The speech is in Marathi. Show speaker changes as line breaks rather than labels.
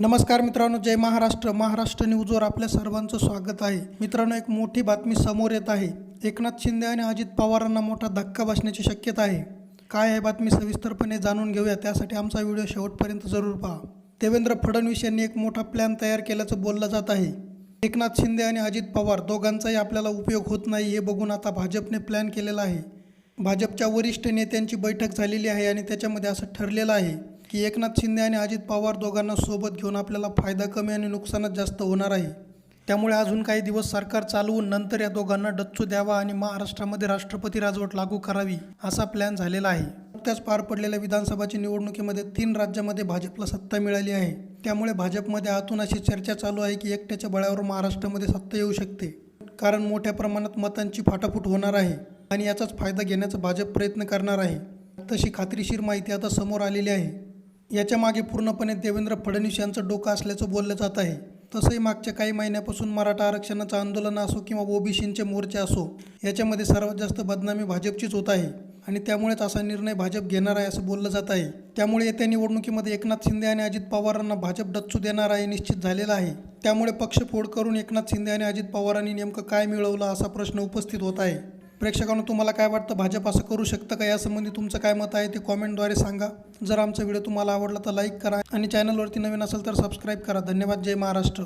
नमस्कार मित्रांनो जय महाराष्ट्र. महाराष्ट्र न्यूजवर आपल्या सर्वांचं स्वागत आहे. मित्रांनो एक मोठी बातमी समोर येत आहे. एकनाथ शिंदे आणि अजित पवारांना मोठा धक्का बसण्याची शक्यता आहे. काय आहे बातमी सविस्तरपणे जाणून घेऊया. त्यासाठी आमचा व्हिडिओ शेवटपर्यंत जरूर पहा. देवेंद्र फडणवीस यांनी एक मोठा प्लॅन तयार केल्याचं बोललं जात आहे. एकनाथ शिंदे आणि अजित पवार दोघांचाही आपल्याला उपयोग होत नाही हे बघून आता भाजपने प्लॅन केलेला आहे. भाजपच्या वरिष्ठ नेत्यांची बैठक झालेली आहे आणि त्याच्यामध्ये असं ठरलेलं आहे. की एकनाथ शिंदे आणि अजित पवार दोघांना सोबत घेऊन आपल्याला फायदा कमी आणि नुकसानच जास्त होणार आहे. त्यामुळे अजून काही दिवस सरकार चालवून नंतर या दोघांना डच्चू द्यावा आणि महाराष्ट्रामध्ये राष्ट्रपती राजवट लागू करावी असा प्लॅन झालेला आहे. नुकत्याच पार पडलेल्या विधानसभाच्या निवडणुकीमध्ये तीन राज्यामध्ये भाजपला सत्ता मिळाली आहे. त्यामुळे भाजपमध्ये आतून अशी चर्चा चालू आहे की एकट्याच्या बळावर महाराष्ट्रामध्ये सत्ता येऊ शकते. कारण मोठ्या प्रमाणात मतांची फाटाफूट होणार आहे आणि याचाच फायदा घेण्याचा भाजप प्रयत्न करणार आहे. तशी खात्रीशीर माहिती आता समोर आलेली आहे. याच्या मागे पूर्णपणे देवेंद्र फडणवीस यांचं डोकं असल्याचं बोललं जात आहे. तसंही मागच्या काही महिन्यापासून मराठा आरक्षणाचं आंदोलन असो किंवा ओबीसींचे मोर्चे असो याच्यामध्ये सर्वात जास्त बदनामी भाजपचीच होत आहे आणि त्यामुळेच असा निर्णय भाजप घेणार आहे असं बोललं जात आहे. त्यामुळे येत्या निवडणुकीमध्ये एकनाथ शिंदे आणि अजित पवारांना भाजप डच्चू देणार आहे निश्चित झालेला आहे. त्यामुळे पक्षफोड करून एकनाथ शिंदे आणि अजित पवारांनी नेमकं काय मिळवलं असा प्रश्न उपस्थित होत आहे. प्रेक्षकांना तुम्हाला काय वाटतं? भाजप असं करू शकतं का? यासंबंधी तुमचं काय मत आहे ते कॉमेंटद्वारे सांगा. जर आमचा व्हिडिओ तुम्हाला आवडला तर लाईक करा आणि चॅनलवरती नवीन असेल तर सबस्क्राईब करा. धन्यवाद. जय महाराष्ट्र.